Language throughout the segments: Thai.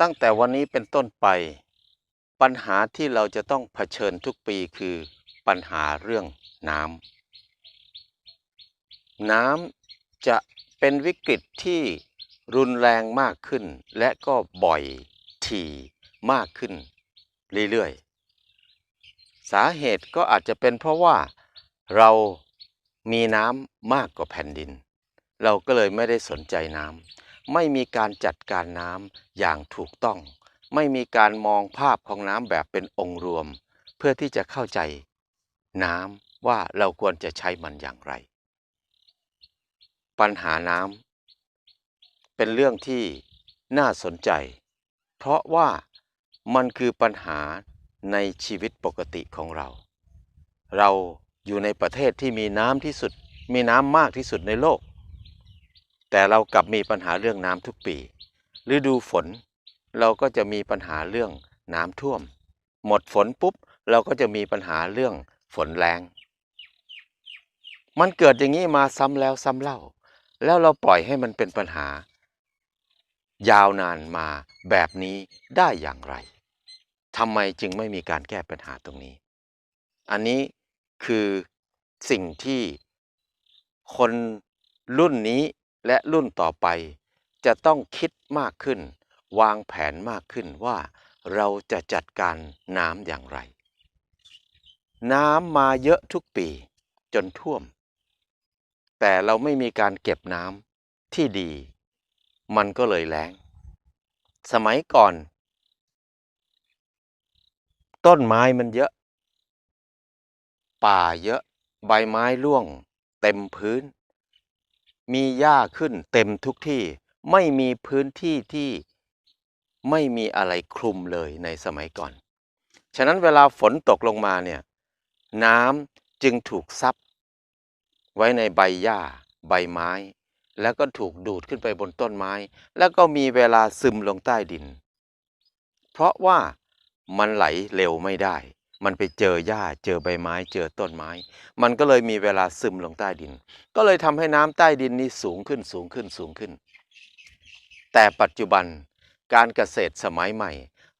ตั้งแต่วันนี้เป็นต้นไป ปัญหาที่เราจะต้องเผชิญทุกปีคือปัญหาเรื่องน้ำน้ำจะเป็นวิกฤตที่รุนแรงมากขึ้น และก็บ่อยถี่มากขึ้น เรื่อยๆ สาเหตุก็อาจจะเป็นเพราะว่าเรามีน้ำมากกว่าแผ่นดิน เราก็เลยไม่ได้สนใจน้ำ ไม่มีการจัดการน้ำอย่างถูกต้อง ไม่มีการมองภาพของน้ำแบบเป็นองค์รวม เพื่อที่จะเข้าใจน้ำว่าเราควรจะใช้มันอย่างไร ปัญหาน้ำเป็นเรื่องที่น่าสนใจ เพราะว่ามันคือปัญหาในชีวิตปกติของเรา เราอยู่ในประเทศที่มีน้ำที่สุด มีน้ำมากที่สุดในโลก แต่เรากลับมีปัญหาเรื่องน้ำทุกปี ฤดูฝน เราก็จะมีปัญหาเรื่องน้ำท่วม หมดฝนปุ๊บ เราก็จะมีปัญหาเรื่องฝนแรงมันเกิดอย่างนี้มาซ้ำแล้วซ้ำเล่า แล้วเราปล่อยให้มันเป็นปัญหา ยาวนานมาแบบนี้ได้อย่างไรทำไมจึงไม่มีการแก้ปัญหาตรงนี้ อันนี้คือสิ่งที่คนรุ่นนี้ และรุ่นต่อไป จะต้องคิดมากขึ้น วางแผนมากขึ้นว่าเราจะจัดการน้ำอย่างไร น้ำมาเยอะทุกปีจนท่วม แต่เราไม่มีการเก็บน้ำที่ดี มันก็เลยแล้ง สมัยก่อน ต้นไม้มันเยอะ ป่าเยอะ ใบไม้ร่วง เต็มพื้น มีหญ้าขึ้นเต็มทุกที่ ไม่มีพื้นที่ที่ไม่มีอะไรคลุมเลยในสมัยก่อน ฉะนั้นเวลาฝนตกลงมาเนี่ยน้ำจึงถูกซับไว้ในใบหญ้า ใบไม้ แล้วก็ถูกดูดขึ้นไปบนต้นไม้ แล้วก็มีเวลาซึมลงใต้ดิน เพราะว่ามันไหลเร็วไม่ได้ มันไปเจอหญ้าเจอใบไม้ เจอต้นไม้ มันก็เลยมีเวลาซึมลงใต้ดิน ก็เลยทำให้น้ำใต้ดินนี้สูงขึ้นสูงขึ้นสูงขึ้น แต่ปัจจุบันการเกษตรสมัยใหม่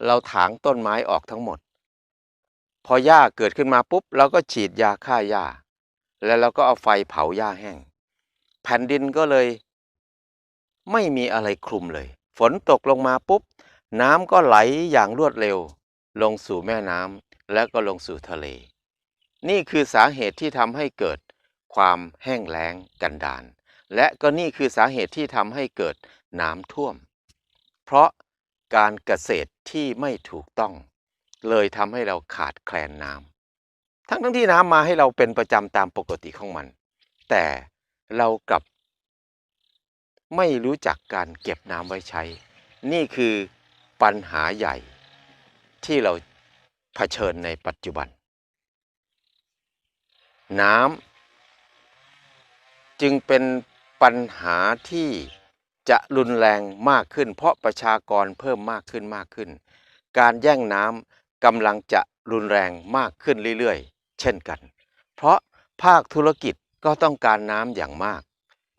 เราถางต้นไม้ออกทั้งหมด พอหญ้าเกิดขึ้นมาปุ๊บเราก็ฉีดยาฆ่าหญ้า แล้วเราก็เอาไฟเผาหญ้าแห้ง แผ่นดินก็เลย ไม่มีอะไรคลุมเลย ฝนตกลงมาปุ๊บ น้ำก็ไหลอย่างรวดเร็ว ลงสู่แม่น้ำ แล้วก็ลงสู่ทะเล นี่คือสาเหตุที่ทำให้เกิดความแห้งแล้งกันดานและก็นี่คือสาเหตุที่ทำให้เกิดน้ำท่วม เพราะการเกษตรที่ไม่ถูกต้อง เลยทำให้เราขาดแคลนน้ำทั้งทั้งที่น้ำมาให้เราเป็นประจำตามปกติของมัน แต่เรากลับ ไม่รู้จักการเก็บน้ำไว้ใช้ นี่คือปัญหาใหญ่ที่เรา เผชิญในปัจจุบัน น้ำจึงเป็นปัญหาที่จะรุนแรงมากขึ้น เพราะประชากรเพิ่มมากขึ้นมากขึ้น การแย่งน้ำกำลังจะรุนแรงมากขึ้นเรื่อยๆ เช่นกัน เพราะภาคธุรกิจก็ต้องการน้ำอย่างมาก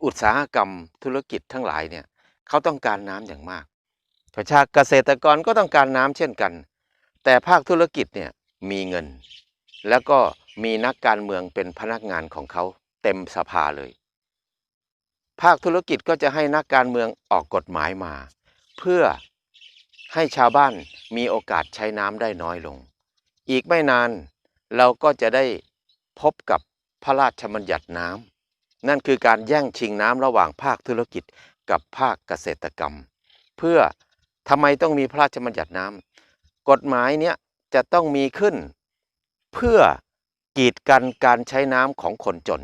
อุตสาหกรรมธุรกิจทั้งหลายเนี่ยเขาต้องการน้ำอย่างมากประชาเกษตรกรก็ต้องการน้ำเช่นกัน แต่ภาคธุรกิจเนี่ยมีเงิน แล้วก็มีนักการเมืองเป็นพนักงานของเขาเต็มสภาเลย ภาคธุรกิจก็จะให้นักการเมืองออกกฎหมายมา เพื่อให้ชาวบ้านมีโอกาสใช้น้ำได้น้อยลง อีกไม่นานเราก็จะได้พบกับพระราชบัญญัติน้ำนั่นคือการแย่งชิงน้ำระหว่างภาคธุรกิจกับภาคเกษตรกรรม เพื่อทำไมต้องมีพระราชบัญญัติน้ำ กฎหมายเนี้ยจะต้องมีขึ้น เพื่อกีดกันการใช้น้ำของคนจน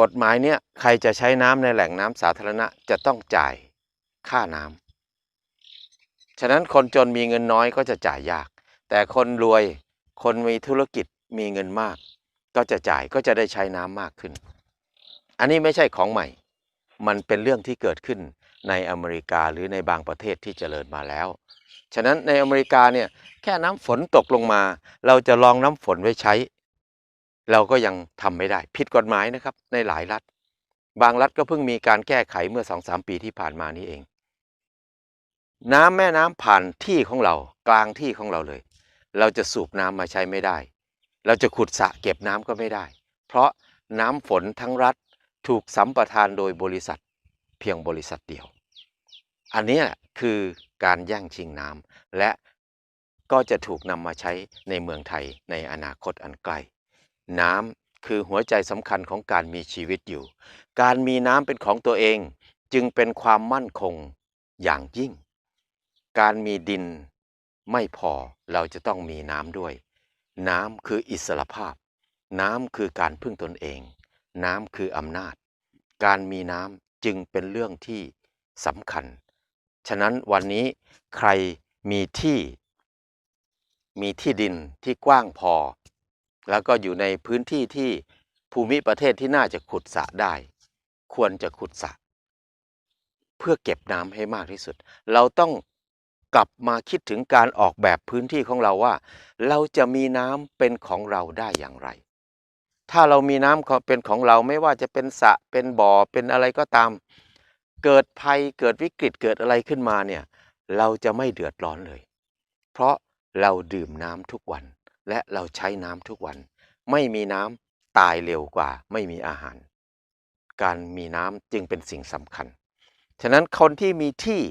กฎหมายเนี้ยใครจะใช้น้ำในแหล่งน้ำสาธารณะจะต้องจ่ายค่าน้ำฉะนั้นคนจนมีเงินน้อยก็จะจ่ายยาก แต่คนรวยคนมีธุรกิจมีเงินมาก ก็จะจ่ายก็จะได้ใช้น้ำมากขึ้น อันนี้ไม่ใช่ของใหม่ มันเป็นเรื่องที่เกิดขึ้นในอเมริกาหรือในบางประเทศที่เจริญมาแล้ว ฉะนั้นในอเมริกาเนี่ยแค่น้ำฝนตกลงมา เราจะลองน้ำฝนไว้ใช้ เราก็ยังทำไม่ได้ ผิดกฎหมายนะครับในหลายรัฐ บางรัฐก็เพิ่งมีการแก้ไขเมื่อสองสามปีที่ผ่านมานี้เอง น้ำแม่น้ำผ่านที่ของเรากลางที่ของเราเลย เราจะสูบน้ำมาใช้ไม่ได้ เราจะขุดสระเก็บน้ำก็ไม่ได้ เพราะน้ำฝนทั้งรัฐถูกสัมปทานโดยบริษัท เพียงบริษัทเดียว อันนี้คือ การแย่งชิงน้ำและก็จะถูกนำมาใช้ในเมืองไทยในอนาคตอันใกล้น้ำคือหัวใจสำคัญของการมีชีวิตอยู่ การมีน้ำเป็นของตัวเองจึงเป็นความมั่นคงอย่างยิ่ง การมีดินไม่พอเราจะต้องมีน้ำด้วย น้ำคืออิสรภาพ น้ำคือการพึ่งตนเอง น้ำคืออำนาจ การมีน้ำจึงเป็นเรื่องที่สำคัญ ฉะนั้นวันนี้ใครมีที่มีที่ดินที่กว้างพอ แล้วก็อยู่ในพื้นที่ที่ภูมิประเทศที่น่าจะขุดสระได้ ควรจะขุดสระเพื่อเก็บน้ำให้มากที่สุด เราต้องกลับมาคิดถึงการออกแบบพื้นที่ของเราว่า เราจะมีน้ำเป็นของเราได้อย่างไร ถ้าเรามีน้ำเป็นของเราไม่ว่าจะเป็นสระเป็นบ่อเป็นอะไรก็ตาม เกิดภัยเกิดวิกฤตเกิดอะไรขึ้นมาเนี่ยเราจะไม่เดือดร้อนเลย เพราะเราดื่มน้ำทุกวัน และเราใช้น้ำทุกวัน ไม่มีน้ำตายเร็วกว่า ไม่มีอาหาร การมีน้ำจึงเป็นสิ่งสำคัญ ฉะนั้นคนที่มีที่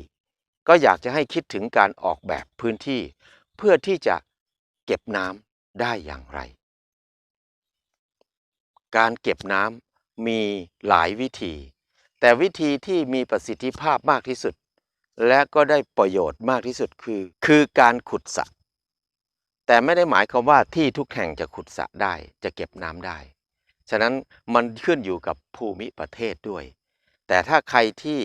ก็อยากจะให้คิดถึงการออกแบบพื้นที่ เพื่อที่จะเก็บน้ำได้อย่างไร การเก็บน้ำมีหลายวิธี แต่วิธีที่มีประสิทธิภาพมากที่สุด และก็ได้ประโยชน์มากที่สุดคือ คือการขุดสระแต่ไม่ได้หมายความว่าที่ทุกแห่งจะขุดสระได้จะเก็บน้ำได้ ฉะนั้นมันขึ้นอยู่กับภูมิประเทศด้วย แต่ถ้าใครที่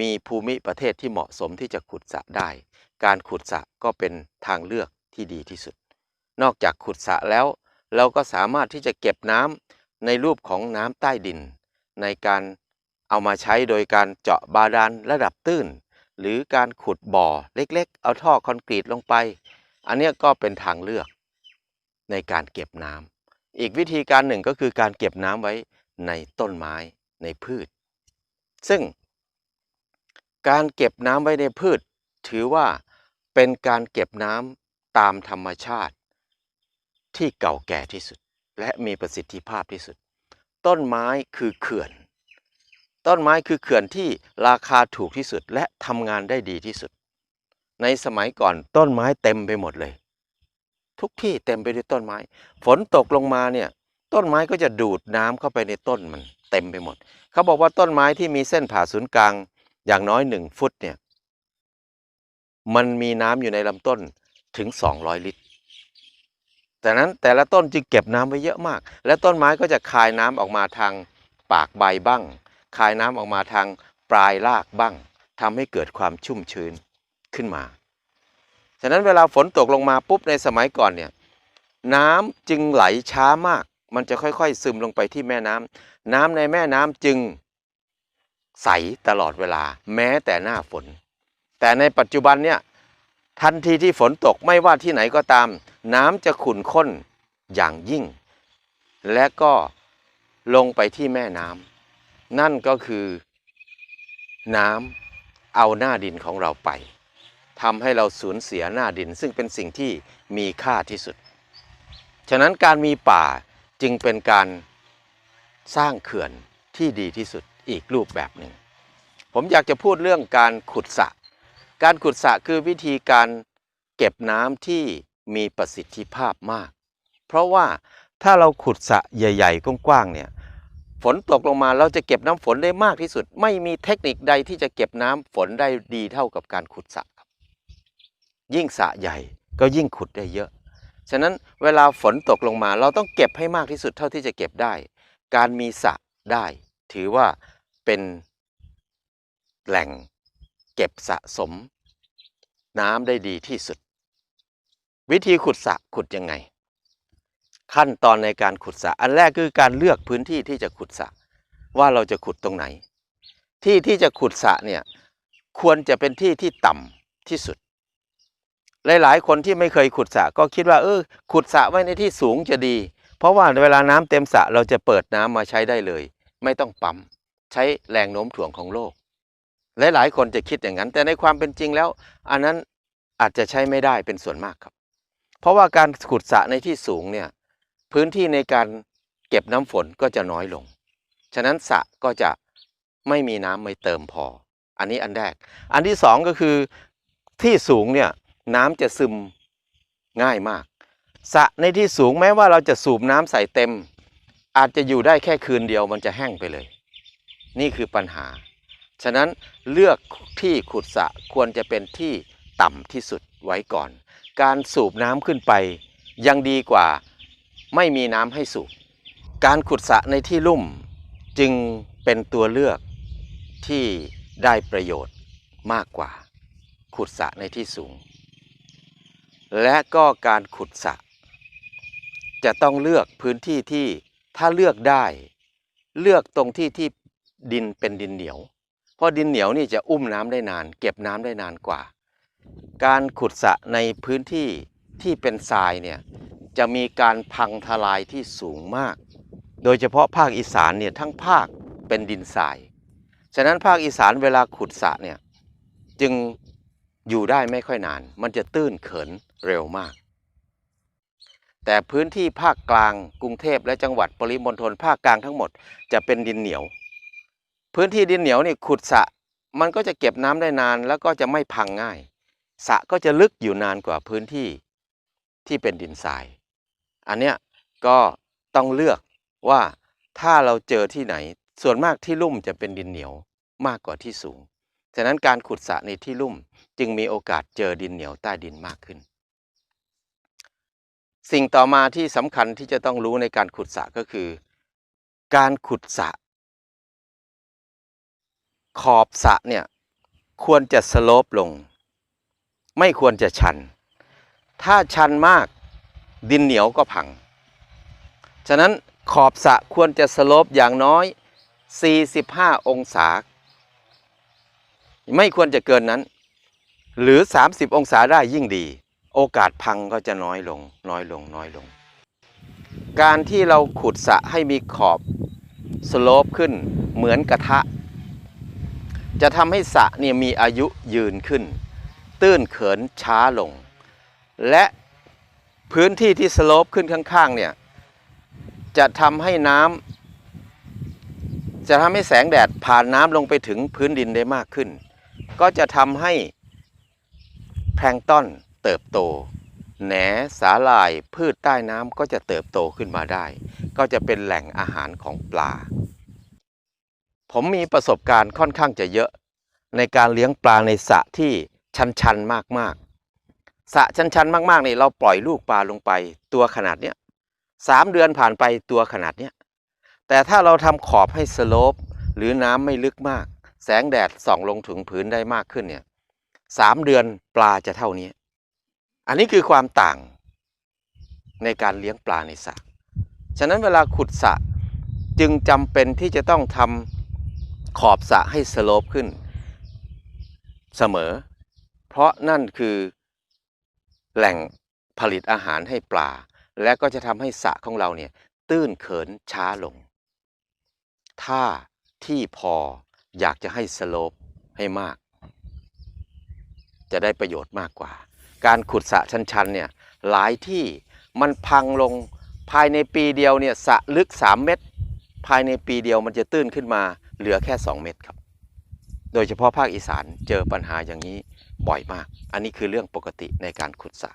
มีภูมิประเทศที่เหมาะสมที่จะขุดสระได้ การขุดสระก็เป็นทางเลือกที่ดีที่สุด นอกจากขุดสระแล้ว เราก็สามารถที่จะเก็บน้ำในรูปของน้ำใต้ดิน ในการ เอามาใช้โดยการเจาะบาดาลระดับตื้น หรือการขุดบ่อเล็กๆ เอาท่อคอนกรีตลงไป อันนี้ก็เป็นทางเลือกในการเก็บน้ำอีกวิธีการหนึ่งก็คือการเก็บน้ำไว้ในต้นไม้ในพืช ซึ่ง การเก็บน้ำไว้ในพืช ถือว่าเป็นการเก็บน้ำตามธรรมชาติ ที่เก่าแก่ที่สุด และมีประสิทธิภาพที่สุด ต้นไม้คือเขื่อน ต้นไม้คือเขื่อนที่ราคาถูกที่สุดและทำงานได้ดีที่สุด ในสมัยก่อนต้นไม้เต็มไปหมดเลย ทุกที่เต็มไปด้วยต้นไม้ ฝนตกลงมาเนี่ยต้นไม้ก็จะดูดน้ำเข้าไปในต้นมันเต็มไปหมด เขาบอกว่าต้นไม้ที่มีเส้นผ่าศูนย์กลางอย่างน้อยหนึ่งฟุตเนี่ยมันมีน้ำอยู่ในลำต้นถึง 200 ลิตร แต่นั้นแต่ละต้นจึงเก็บน้ำไว้เยอะมาก และต้นไม้ก็จะคายน้ำออกมาทางปากใบบ้าง คายน้ำออกมาทางปลายรากบ้างทำให้เกิดความชุ่มชื้นขึ้นมา ฉะนั้นเวลาฝนตกลงมาปุ๊บในสมัยก่อนเนี่ยน้ำจึงไหลช้ามาก มันจะค่อยๆ ซึมลงไปที่แม่น้ำน้ำในแม่น้ำจึงใสตลอดเวลาแม้แต่หน้าฝน แต่ในปัจจุบันเนี่ยทันทีที่ฝนตกไม่ว่าที่ไหนก็ตาม น้ำจะขุ่นข้นอย่างยิ่ง และก็ลงไปที่แม่น้ำ นั่นก็คือน้ำเอาหน้าดินของเราไปทำให้เราสูญเสียหน้าดิน ซึ่งเป็นสิ่งที่มีค่าที่สุด ฉะนั้นการมีป่าจึงเป็นการสร้างเขื่อนที่ดีที่สุดอีกรูปแบบหนึ่ง ผมอยากจะพูดเรื่องการขุดสระการขุดสระคือวิธีการเก็บน้ำที่มีประสิทธิภาพมาก เพราะว่าถ้าเราขุดสระใหญ่ ๆ กว้างๆเนี่ย ฝนตกลงมาเราจะเก็บน้ำฝนได้มากที่สุด ไม่มีเทคนิคใดที่จะเก็บน้ำฝนได้ดีเท่ากับการขุดสระครับ ยิ่งสระใหญ่ก็ยิ่งขุดได้เยอะ ฉะนั้นเวลาฝนตกลงมาเราต้องเก็บให้มากที่สุดเท่าที่จะเก็บได้ การมีสระได้ ถือว่าเป็นแหล่งเก็บสะสม น้ำได้ดีที่สุด วิธีขุดสระขุดยังไง ขั้นตอนในการขุดสระอันแรกคือการเลือกพื้นที่ที่จะขุดสระว่าเราจะขุดตรงไหน ที่ที่จะขุดสระเนี่ยควรจะเป็นที่ที่ต่ำที่สุด หลาย ๆ คนที่ไม่เคยขุดสระก็คิดว่าเออขุดสระไว้ในที่สูงจะดี เพราะว่าเวลาน้ำเต็มสระเราจะเปิดน้ำมาใช้ได้เลย ไม่ต้องปั๊มใช้แรงโน้มถ่วงของโลก หลาย ๆ คนจะคิดอย่างนั้น แต่ในความเป็นจริงแล้ว อันนั้นอาจจะใช้ไม่ได้เป็นส่วนมากครับ เพราะว่าการขุดสระในที่สูงเนี่ย พื้นที่ในการเก็บน้ำฝนก็จะน้อยลง ฉะนั้นสระก็จะไม่มีน้ำไม่เติมพอ อันนี้อันแรก อันที่สองก็คือที่สูงเนี่ยน้ำจะซึมง่ายมากสระในที่สูงแม้ว่าเราจะสูบน้ำใส่เต็ม อาจจะอยู่ได้แค่คืนเดียวมันจะแห้งไปเลย นี่คือปัญหา ฉะนั้นเลือกที่ขุดสระควรจะเป็นที่ต่ำที่สุดไว้ก่อน การสูบน้ำขึ้นไปยังดีกว่า ไม่มีน้ำให้สูบการขุดสระในที่ลุ่มจึงเป็นตัวเลือกที่ได้ประโยชน์มากกว่า ขุดสระในที่สูง และก็การขุดสระจะต้องเลือกพื้นที่ที่ถ้าเลือกได้ เลือกตรงที่ที่ดินเป็นดินเหนียว เพราะดินเหนียวนี่จะอุ้มน้ำได้นาน เก็บน้ำได้นานกว่า การขุดสระในพื้นที่ที่เป็นทรายเนี่ย จะมีการพังทลายที่สูงมาก โดยเฉพาะภาคอีสานเนี่ยทั้งภาคเป็นดินทราย ฉะนั้นภาคอีสานเวลาขุดสระเนี่ยจึงอยู่ได้ไม่ค่อยนาน มันจะตื้นเขินเร็วมาก แต่พื้นที่ภาคกลางกรุงเทพและจังหวัดปริมณฑลภาคกลางทั้งหมดจะเป็นดินเหนียว พื้นที่ดินเหนียวนี่ขุดสระมันก็จะเก็บน้ำได้นานแล้วก็จะไม่พังง่ายสระก็จะลึกอยู่นานกว่าพื้นที่ที่เป็นดินทราย อันเนี้ยก็ต้องเลือกว่าถ้าเราเจอที่ไหน ส่วนมากที่ลุ่มจะเป็นดินเหนียวมากกว่าที่สูง ฉะนั้นการขุดสระในที่ลุ่มจึงมีโอกาสเจอดินเหนียวใต้ดินมากขึ้น สิ่งต่อมาที่สำคัญที่จะต้องรู้ในการขุดสระก็คือ การขุดสระขอบสระเนี่ยควรจะสโลปลง ไม่ควรจะชัน ถ้าชันมาก ดินเหนียวก็พัง ฉะนั้นขอบสะควรจะสโลปอย่างน้อย 45 องศา ไม่ควรจะเกินนั้น หรือ 30 องศาได้ยิ่งดี โอกาสพังก็จะน้อยลง น้อยลง น้อยลง การที่เราขุดสะให้มีขอบสโลปขึ้นเหมือนกระทะ จะทำให้สะเนี่ยมีอายุยืนขึ้น ตื้นเขินช้าลง และ พื้นที่ที่สโลปขึ้นข้างๆเนี่ยจะทำให้น้ำจะทำให้แสงแดดผ่านน้ำลงไปถึงพื้นดินได้มากขึ้น ก็จะทำให้แพลงต้นเติบโต แหนสาหร่ายพืชใต้น้ำก็จะเติบโตขึ้นมาได้ ก็จะเป็นแหล่งอาหารของปลา ผมมีประสบการณ์ค่อนข้างจะเยอะ ในการเลี้ยงปลาในสระที่ชันๆมากๆ สะชันๆ มากๆนี่เราปล่อยลูกปลาลงไปตัวขนาดเนี้ยสามเดือนผ่านไปตัวขนาดเนี้ยแต่ถ้าเราทำขอบให้สโลปหรือน้ำไม่ลึกมาก แสงแดดส่องลงถึงพื้นได้มากขึ้นเนี่ยสามเดือนปลาจะเท่านี้ อันนี้คือความต่างในการเลี้ยงปลาในสระฉะนั้นเวลาขุดสระจึงจำเป็นที่จะต้องทำขอบสระให้สโลปขึ้น เสมอ เพราะนั่นคือ แหล่งผลิตอาหารให้ปลา และก็จะทำให้สระของเราเนี่ยตื้นเขินช้าลง ถ้าที่พออยากจะให้สโลปให้มาก จะได้ประโยชน์มากกว่า การขุดสระชันๆเนี่ยหลายที่มันพังลงภายในปีเดียวเนี่ยสระลึก 3 เมตร ภายในปีเดียวมันจะตื้นขึ้นมาเหลือแค่ 2 เมตรครับ โดยเฉพาะภาคอีสานเจอปัญหาอย่างนี้ บ่อยมาก อันนี้คือเรื่องปกติในการขุดสระ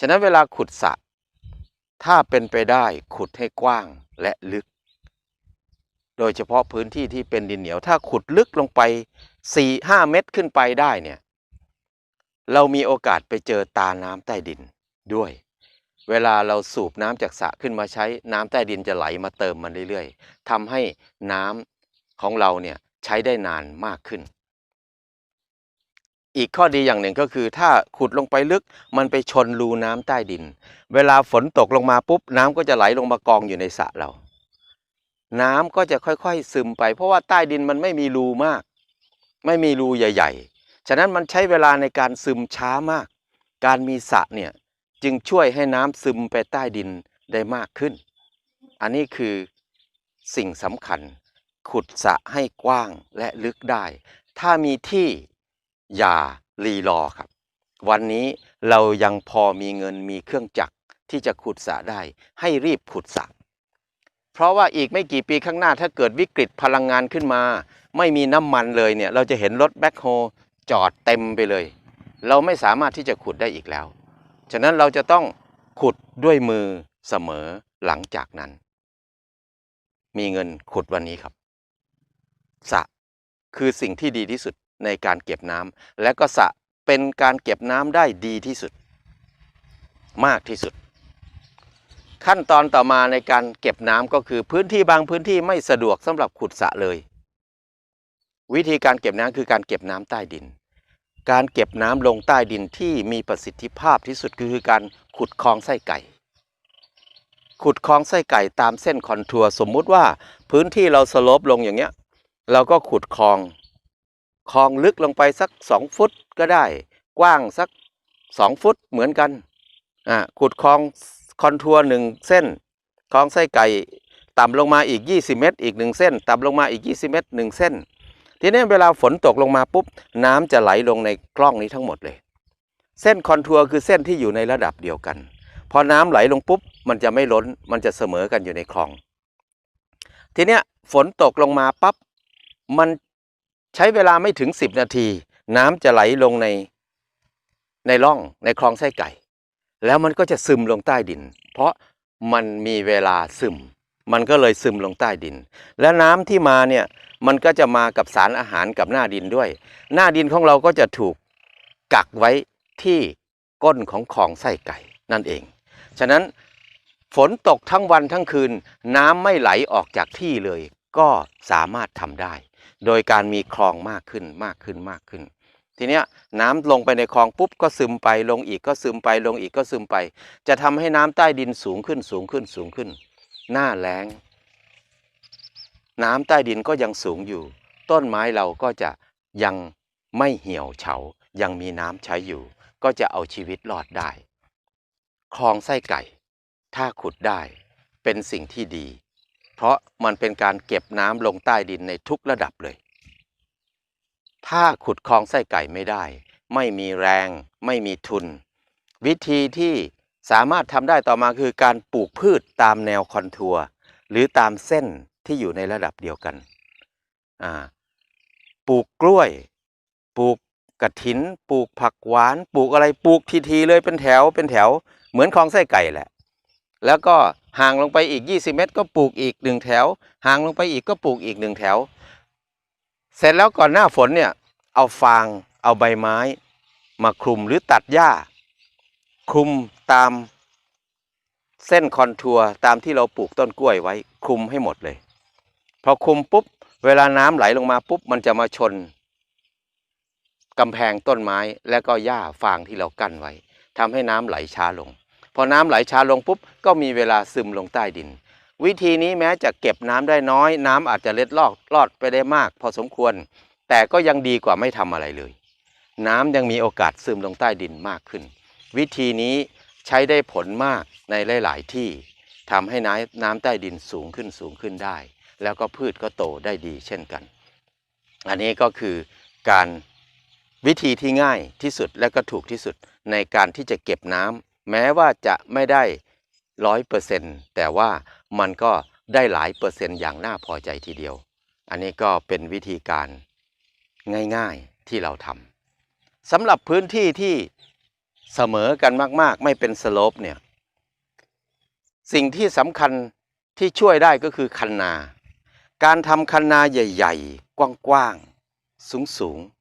ฉะนั้นเวลาขุดสระถ้าเป็นไปได้ขุดให้กว้างและลึก โดยเฉพาะพื้นที่ที่เป็นดินเหนียว ถ้าขุดลึกลงไป 4-5 เมตรขึ้นไปได้เนี่ยเรามีโอกาสไปเจอตาน้ำใต้ดินด้วย เวลาเราสูบน้ำจากสระขึ้นมาใช้น้ำใต้ดินจะไหลมาเติมมันเรื่อยๆทำให้น้ำของเราเนี่ยใช้ได้นานมากขึ้น อีกข้อดีอย่างหนึ่งก็คือ ถ้าขุดลงไปลึกมันไปชนรูน้ำใต้ดิน เวลาฝนตกลงมาปุ๊บน้ำก็จะไหลลงมากองอยู่ในสระเรา น้ำก็จะค่อยๆซึมไป เพราะว่าใต้ดินมันไม่มีรูมาก ไม่มีรูใหญ่ ๆ ฉะนั้นมันใช้เวลาในการซึมช้ามาก การมีสระเนี่ยจึงช่วยให้น้ำซึมไปใต้ดินได้มากขึ้น อันนี้คือสิ่งสำคัญ ขุดสระให้กว้างและลึกได้ ถ้ามีที่ อย่ารีรอครับ วันนี้เรายังพอมีเงินมีเครื่องจักรที่จะขุดสระได้ ให้รีบขุดสระเพราะว่าอีกไม่กี่ปีข้างหน้าถ้าเกิดวิกฤตพลังงานขึ้นมา ไม่มีน้ำมันเลยเนี่ย เราจะเห็นรถแบ็คโฮจอดเต็มไปเลย เราไม่สามารถที่จะขุดได้อีกแล้ว ฉะนั้นเราจะต้องขุดด้วยมือเสมอหลังจากนั้น มีเงินขุดวันนี้ครับสะคือสิ่งที่ดีที่สุด ในการเก็บน้ำและก็สระเป็นการเก็บน้ำได้ดีที่สุด มากที่สุด ขั้นตอนต่อมาในการเก็บน้ำก็คือพื้นที่บางพื้นที่ไม่สะดวกสำหรับขุดสระเลย วิธีการเก็บน้ำคือการเก็บน้ำใต้ดิน การเก็บน้ำลงใต้ดินที่มีประสิทธิภาพที่สุดคือการขุดคลองไส้ไก่ขุดคลองไส้ไก่ตามเส้นคอนทัวร์สมมุติว่าพื้นที่เราสโลปลงอย่างเงี้ย เราก็ขุดคลอง คลองลึกลงไปสักสองฟุตก็ได้ กว้างสักสองฟุตเหมือนกันอ่าขุดคลองคอนทัวร์หนึ่งเส้นคลองไส้ไก่ต่ำลงมาอีก 20 เมตร อีกหนึ่งเส้น ต่ำลงมาอีก 20 เมตรหนึ่งเส้น ทีนี้เวลาฝนตกลงมาปุ๊บ น้ำจะไหลลงในกล้องนี้ทั้งหมดเลย เส้นคอนทัวร์คือเส้นที่อยู่ในระดับเดียวกัน พอน้ำไหลลงปุ๊บ มันจะไม่ล้น มันจะเสมอกันอยู่ในคลอง ทีเนี้ยฝนตกลงมาปั๊บ มัน ใช้เวลาไม่ถึง 10 นาที น้ำจะไหลลงในในร่องในคลองไส้ไก่ แล้วมันก็จะซึมลงใต้ดิน เพราะมันมีเวลาซึม มันก็เลยซึมลงใต้ดิน และน้ำที่มาเนี่ยมันก็จะมากับสารอาหารกับหน้าดินด้วย หน้าดินของเราก็จะถูกกักไว้ที่ก้นของคลองไส้ไก่นั่นเอง ฉะนั้นฝนตกทั้งวันทั้งคืน น้ำไม่ไหลออกจากที่เลย ก็สามารถทำได้ โดยการมีคลองมากขึ้นมากขึ้นมากขึ้น ทีเนี้ยน้ำลงไปในคลองปุ๊บก็ซึมไปลงอีกก็ซึมไปลงอีกก็ซึมไป จะทำให้น้ำใต้ดินสูงขึ้นสูงขึ้นสูงขึ้น หน้าแล้ง น้ำใต้ดินก็ยังสูงอยู่ ต้นไม้เราก็จะยังไม่เหี่ยวเฉายังมีน้ำใช้อยู่ ก็จะเอาชีวิตรอดได้ คลองไส้ไก่ ถ้าขุดได้เป็นสิ่งที่ดี เพราะมันเป็นการเก็บน้ำลงใต้ดินในทุกระดับเลย ถ้าขุดคลองไส้ไก่ไม่ได้ ไม่มีแรง ไม่มีทุน วิธีที่สามารถทำได้ต่อมาคือการปลูกพืชตามแนวคอนทัวร์หรือตามเส้นที่อยู่ในระดับเดียวกัน ปลูกกล้วย ปลูกกระถิน ปลูกผักหวาน ปลูกอะไร ปลูกทีๆเลยเป็นแถว เป็นแถว เหมือนคลองไส้ไก่แหละ แล้วก็ ห่างลงไปอีก 20 เมตร ก็ปลูกอีกหนึ่งแถว ห่างลงไปอีกก็ปลูกอีกหนึ่งแถว เสร็จแล้วก่อนหน้าฝนเนี่ยเอาฟางเอาใบไม้ มาคลุมหรือตัดหญ้า คลุมตามเส้นคอนทัวร์ตามที่เราปลูกต้นกล้วยไว้ คลุมให้หมดเลย พอคลุมปุ๊บ เวลาน้ำไหลลงมาปุ๊บ มันจะมาชนกำแพงต้นไม้และก็หญ้าฟางที่เรากั้นไว้ทำให้น้ำไหลช้าลง พอน้ำไหลช้าลงปุ๊บก็มีเวลาซึมลงใต้ดิน วิธีนี้แม้จะเก็บน้ำได้น้อย น้ำอาจจะเล็ดลอดลอดไปได้มาก พอสมควร แต่ก็ยังดีกว่าไม่ทำอะไรเลย น้ำยังมีโอกาสซึมลงใต้ดินมากขึ้น วิธีนี้ใช้ได้ผลมากในหลาย ๆ ที่ทำให้น้ำน้ำใต้ดินสูงขึ้นสูงขึ้นได้ แล้วก็พืชก็โตได้ดีเช่นกัน อันนี้ก็คือการวิธีที่ง่ายที่สุดและก็ถูกที่สุดในการที่จะเก็บน้ำ แม้ว่าจะไม่ได้ร้อยเปอร์เซ็นต์แต่ว่ามันก็ได้หลายเปอร์เซ็นต์อย่างน่าพอใจทีเดียว อันนี้ก็เป็นวิธีการง่ายๆที่เราทำสำหรับพื้นที่ที่เสมอกันมาก ๆ ไม่เป็นสโลปเนี่ยสิ่งที่สำคัญที่ช่วยได้ก็คือคันนา การทำคันนาใหญ่ ๆ กว้าง ๆ สูง ๆ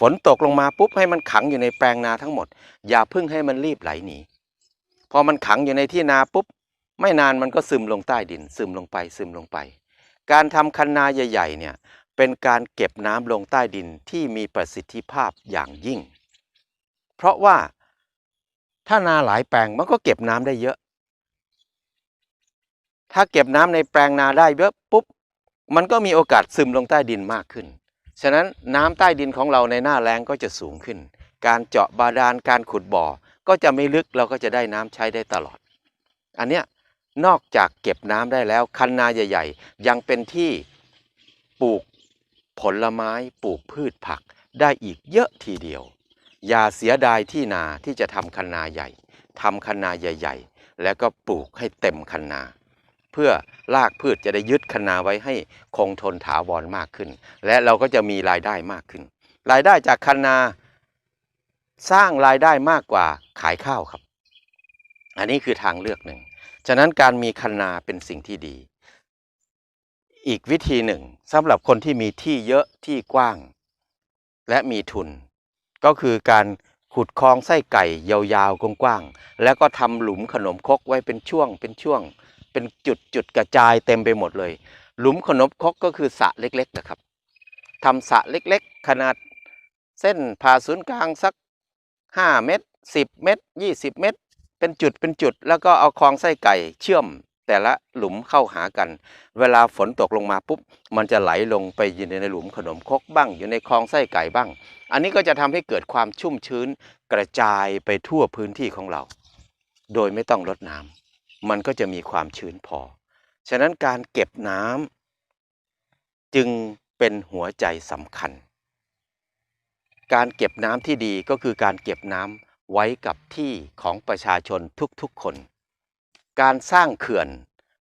ฝนตกลงมาปุ๊บให้มันขังอยู่ในแปลงนาทั้งหมด อย่าเพิ่งให้มันรีบไหลหนีพอมันขังอยู่ในที่นาปุ๊บ ไม่นานมันก็ซึมลงใต้ดิน ซึมลงไปซึมลงไป การทำคันนาใหญ่ๆเนี่ยเป็นการเก็บน้ำลงใต้ดินที่มีประสิทธิภาพอย่างยิ่ง เพราะว่าถ้านาหลายแปลงมันก็เก็บน้ำได้เยอะ ถ้าเก็บน้ำในแปลงนาได้เยอะปุ๊บ มันก็มีโอกาสซึมลงใต้ดินมากขึ้น ฉะนั้นน้ำใต้ดินของเราในหน้าแล้งก็จะสูงขึ้น การเจาะบาดาลการขุดบ่อ ก็จะไม่ลึกเราก็จะได้น้ำใช้ได้ตลอด อันเนี้ยนอกจากเก็บน้ำได้แล้ว คันนาใหญ่ ๆ ยังเป็นที่ปลูกผลไม้ปลูกพืชผักได้อีกเยอะทีเดียว อย่าเสียดายที่นาที่จะทำคันนาใหญ่ทำคันนาใหญ่ ๆ แล้วก็ปลูกให้เต็มคันนา เพื่อรากพืชจะได้ยึดคันนาไว้ให้คงทนถาวรมากขึ้น และเราก็จะมีรายได้มากขึ้น รายได้จากคันนาสร้างรายได้มากกว่าขายข้าวครับ อันนี้คือทางเลือกหนึ่ง ฉะนั้นการมีคันนาเป็นสิ่งที่ดี อีกวิธีหนึ่งสำหรับคนที่มีที่เยอะที่กว้าง และมีทุน ก็คือการขุดคลองไส้ไก่ยาวๆกว้างๆแล้วก็ทำหลุมขนมครกไว้เป็นช่วงเป็นช่วง เป็นจุดจุดกระจายเต็มไปหมดเลย หลุมขนมครกก็คือสระเล็กๆนะครับทำสระเล็กๆ ขนาดเส้นผ่าศูนย์กลางสัก 5 เมตร 10 เมตร 20 เมตร เป็นจุดเป็นจุด แล้วก็เอาคลองไส้ไก่เชื่อมแต่ละหลุมเข้าหากัน เวลาฝนตกลงมาปุ๊บ มันจะไหลลงไปอยู่ในหลุมขนมครกบ้าง อยู่ในคลองไส้ไก่บ้าง อันนี้ก็จะทำให้เกิดความชุ่มชื้น กระจายไปทั่วพื้นที่ของเรา โดยไม่ต้องรดน้ำ มันก็จะมีความชื้นพอ ฉะนั้นการเก็บน้ำจึงเป็นหัวใจสำคัญ การเก็บน้ำที่ดีก็คือการเก็บน้ำไว้กับที่ของประชาชนทุกๆคน การสร้างเขื่อน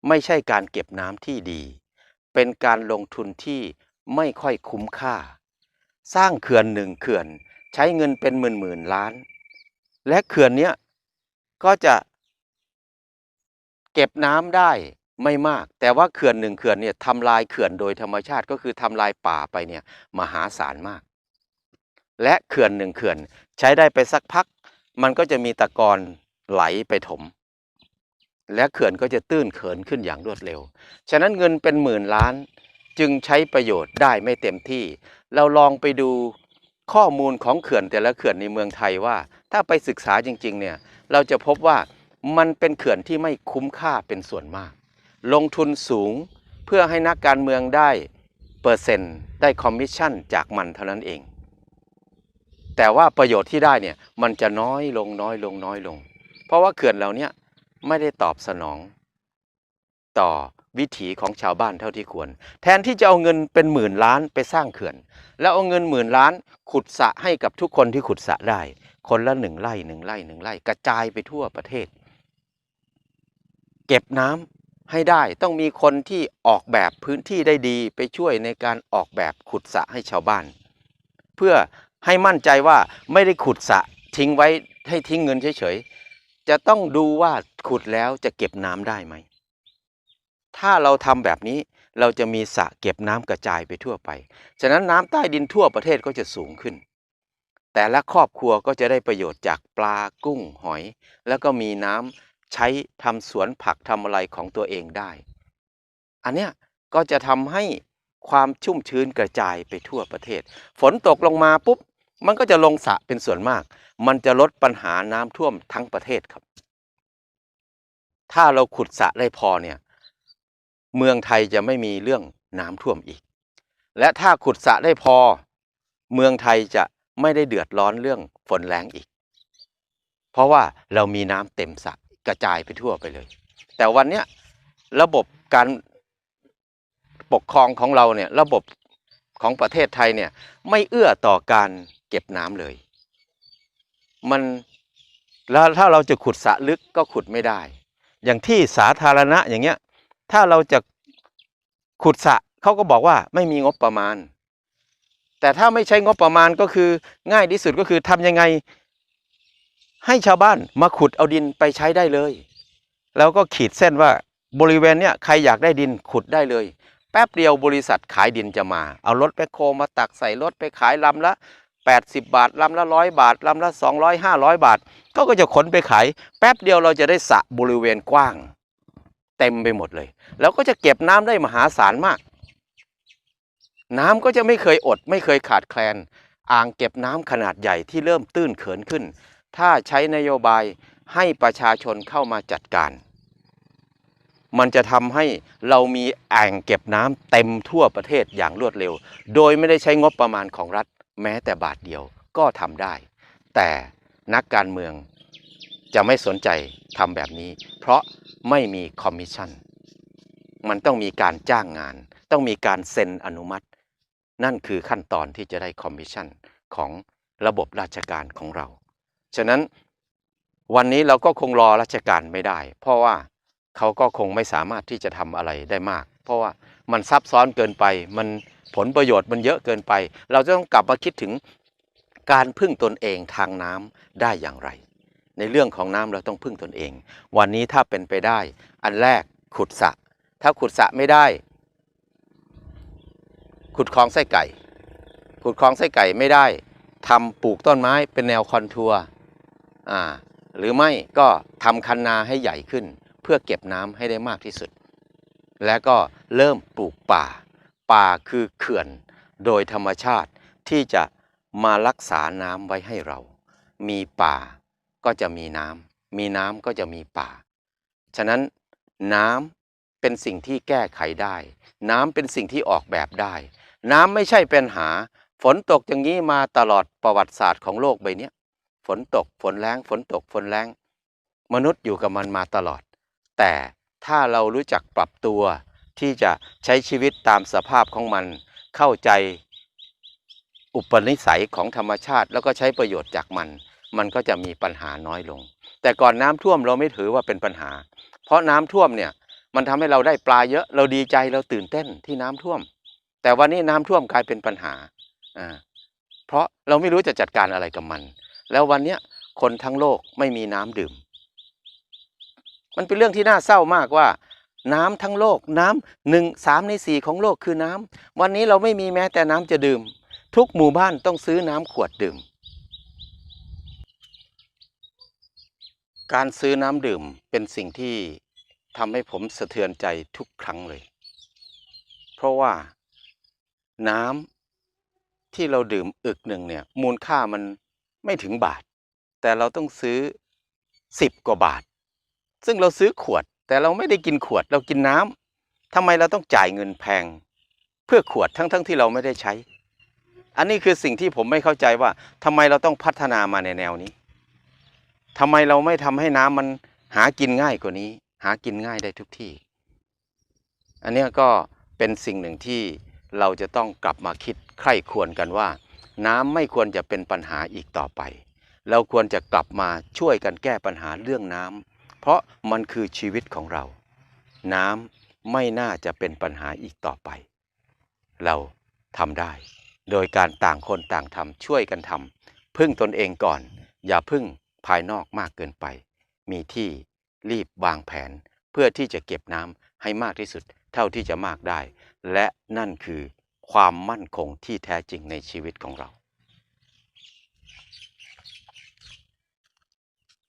ไม่ใช่การเก็บน้ำที่ดี เป็นการลงทุนที่ไม่ค่อยคุ้มค่า สร้างเขื่อนหนึ่งเขื่อนใช้เงินเป็นหมื่นหมื่นๆล้าน และเขื่อนเนี้ยก็จะ เก็บน้ำได้ไม่มาก แต่ว่าเขื่อนหนึ่งเขื่อนเนี่ยทำลายเขื่อนโดยธรรมชาติก็คือทำลายป่าไปเนี่ยมหาศาลมาก และเขื่อนหนึ่งเขื่อนใช้ได้ไปสักพัก มันก็จะมีตะกอนไหลไปถม และเขื่อนก็จะตื้นเขินขึ้นอย่างรวดเร็ว ฉะนั้นเงินเป็นหมื่นล้านจึงใช้ประโยชน์ได้ไม่เต็มที่ เราลองไปดูข้อมูลของเขื่อนแต่ละเขื่อนในเมืองไทยว่า ถ้าไปศึกษาจริงๆเนี่ยเราจะพบว่า มันเป็นเขื่อนที่ไม่คุ้มค่าเป็นส่วนมาก ลงทุนสูงเพื่อให้นักการเมืองได้เปอร์เซ็นต์ได้คอมมิชชั่นจากมันเท่านั้นเอง แต่ว่าประโยชน์ที่ได้เนี่ยมันจะน้อยลงน้อยลงน้อยลง เพราะว่าเขื่อนเหล่านี้ไม่ได้ตอบสนอง ต่อวิถีของชาวบ้านเท่าที่ควร แทนที่จะเอาเงินเป็นหมื่นล้านไปสร้างเขื่อน แล้วเอาเงินหมื่นล้านขุดสระให้กับทุกคนที่ขุดสระได้ คนละหนึ่งไร่หนึ่งไร่หนึ่งไร่กระจายไปทั่วประเทศ เก็บน้ำให้ได้ต้องมีคนที่ออกแบบพื้นที่ได้ดีไปช่วยในการออกแบบขุดสระให้ชาวบ้าน เพื่อให้มั่นใจว่าไม่ได้ขุดสระทิ้งไว้ให้ทิ้งเงินเฉยๆ จะต้องดูว่าขุดแล้วจะเก็บน้ำได้ไหม ถ้าเราทำแบบนี้เราจะมีสระเก็บน้ำกระจายไปทั่วไป ฉะนั้นน้ำใต้ดินทั่วประเทศก็จะสูงขึ้น แต่ละครอบครัวก็จะได้ประโยชน์จากปลากุ้งหอย แล้วก็มีน้ำ ใช้ทำสวนผักทำอะไรของตัวเองได้ อันเนี้ยก็จะทำให้ความชุ่มชื้นกระจายไปทั่วประเทศ ฝนตกลงมาปุ๊บ มันก็จะลงสระเป็นส่วนมาก มันจะลดปัญหาน้ำท่วมทั้งประเทศครับ ถ้าเราขุดสระได้พอเนี่ย เมืองไทยจะไม่มีเรื่องน้ำท่วมอีก และถ้าขุดสระได้พอ เมืองไทยจะไม่ได้เดือดร้อนเรื่องฝนแรงอีก เพราะว่าเรามีน้ำเต็มสระ กระจายไปทั่วไปเลย แต่วันเนี้ยระบบการปกครองของเราเนี่ยระบบของประเทศไทยเนี่ยไม่เอื้อต่อการเก็บน้ำเลย มันแล้วถ้าเราจะขุดสระลึกก็ขุดไม่ได้ อย่างที่สาธารณะอย่างเงี้ยถ้าเราจะขุดสระเขาก็บอกว่าไม่มีงบประมาณ แต่ถ้าไม่ใช้งบประมาณก็คือง่ายที่สุดก็คือทำยังไง ให้ชาวบ้านมาขุดเอาดินไปใช้ได้เลย แล้วก็ขีดเส้นว่าบริเวณเนี้ยใครอยากได้ดินขุดได้เลย แป๊บเดียวบริษัทขายดินจะมา เอารถแบคโคมาตักใส่รถไปขายลำละ 80 บาทลำละร้อยบาทลำละ 200 500 บาทก็ก็จะขนไปขาย แป๊บเดียวเราจะได้สระบริเวณกว้าง เต็มไปหมดเลย แล้วก็จะเก็บน้ำได้มหาศาลมาก น้ำก็จะไม่เคยอด ไม่เคยขาดแคลน อ่างเก็บน้ำขนาดใหญ่ที่เริ่มตื้นเขินขึ้น ถ้าใช้นโยบายให้ประชาชนเข้ามาจัดการ มันจะทำให้เรามีแอ่งเก็บน้ำเต็มทั่วประเทศอย่างรวดเร็ว โดยไม่ได้ใช้งบประมาณของรัฐแม้แต่บาทเดียวก็ทำได้ แต่นักการเมืองจะไม่สนใจทำแบบนี้ เพราะไม่มีคอมมิชชั่น มันต้องมีการจ้างงาน ต้องมีการเซ็นอนุมัติ นั่นคือขั้นตอนที่จะได้คอมมิชชั่นของระบบราชการของเรา ฉะนั้นวันนี้เราก็คงรอราชการไม่ได้ เพราะว่าเขาก็คงไม่สามารถที่จะทำอะไรได้มาก เพราะว่ามันซับซ้อนเกินไป มันผลประโยชน์มันเยอะเกินไป เราจะต้องกลับมาคิดถึงการพึ่งตนเองทางน้ำได้อย่างไร ในเรื่องของน้ำเราต้องพึ่งตนเอง วันนี้ถ้าเป็นไปได้ อันแรกขุดสระถ้าขุดสระไม่ได้ ขุดคลองไส้ไก่ ขุดคลองไส้ไก่ไม่ได้ทำปลูกต้นไม้เป็นแนวคอนทัวร์ หรือไม่ก็ทำคันนาให้ใหญ่ขึ้น เพื่อเก็บน้ำให้ได้มากที่สุด และก็เริ่มปลูกป่า ป่าคือเขื่อนโดยธรรมชาติที่จะมารักษาน้ำไว้ให้เรา มีป่าก็จะมีน้ำมีน้ำก็จะมีป่า ฉะนั้นน้ำเป็นสิ่งที่แก้ไขได้ น้ำเป็นสิ่งที่ออกแบบได้ น้ำไม่ใช่เป็นหา ฝนตกอย่างนี้มาตลอดประวัติศาสตร์ของโลกใบนี้ ฝนตกฝนแรงฝนตกฝนแรงมนุษย์อยู่กับมันมาตลอด แต่ถ้าเรารู้จักปรับตัวที่จะใช้ชีวิตตามสภาพของมัน เข้าใจอุปนิสัยของธรรมชาติ แล้วก็ใช้ประโยชน์จากมัน มันก็จะมีปัญหาน้อยลง แต่ก่อนน้ำท่วมเราไม่ถือว่าเป็นปัญหา เพราะน้ำท่วมเนี่ยมันทำให้เราได้ปลาเยอะ เราดีใจเราตื่นเต้นที่น้ำท่วม แต่วันนี้น้ำท่วมกลายเป็นปัญหาอ่าเพราะเราไม่รู้จะจัดการอะไรกับมัน แล้ววันเนี้ยคนทั้งโลกไม่มีน้ำดื่ม มันเป็นเรื่องที่น่าเศร้ามากว่า น้ำทั้งโลก น้ำหนึ่งสามในสี่ของโลกคือน้ำวันนี้เราไม่มีแม้แต่น้ำจะดื่ม ทุกหมู่บ้านต้องซื้อน้ำขวดดื่ม การซื้อน้ำดื่มเป็นสิ่งที่ทำให้ผมสะเทือนใจทุกครั้งเลย เพราะว่าน้ำที่เราดื่มอึกหนึ่งเนี่ยมูลค่ามัน ไม่ถึงบาท แต่เราต้องซื้อสิบกว่าบาท ซึ่งเราซื้อขวด แต่เราไม่ได้กินขวดเรากินน้ำทำไมเราต้องจ่ายเงินแพง เพื่อขวดทั้งๆทที่เราไม่ได้ใช้ อันนี้คือสิ่งที่ผมไม่เข้าใจว่าทำไมเราต้องพัฒนามาในแนวนี้ทำไมเราไม่ทำให้น้ำมันหากินง่ายกว่านี้ หากินง่ายได้ทุกที่ อันนี้ก็เป็นสิ่งหนึ่งที่เราจะต้องกลับมาคิดใคร่ควรกันว่า น้ำไม่ควรจะเป็นปัญหาอีกต่อไป เราควรจะกลับมาช่วยกันแก้ปัญหาเรื่องน้ำเพราะมันคือชีวิตของเรา น้ำไม่น่าจะเป็นปัญหาอีกต่อไป เราทำได้ โดยการต่างคนต่างทำช่วยกันทำพึ่งตนเองก่อน อย่าพึ่งภายนอกมากเกินไป มีที่รีบวางแผน เพื่อที่จะเก็บน้ำให้มากที่สุด เท่าที่จะมากได้ และนั่นคือ ความมั่นคงที่แท้จริงในชีวิตของเรา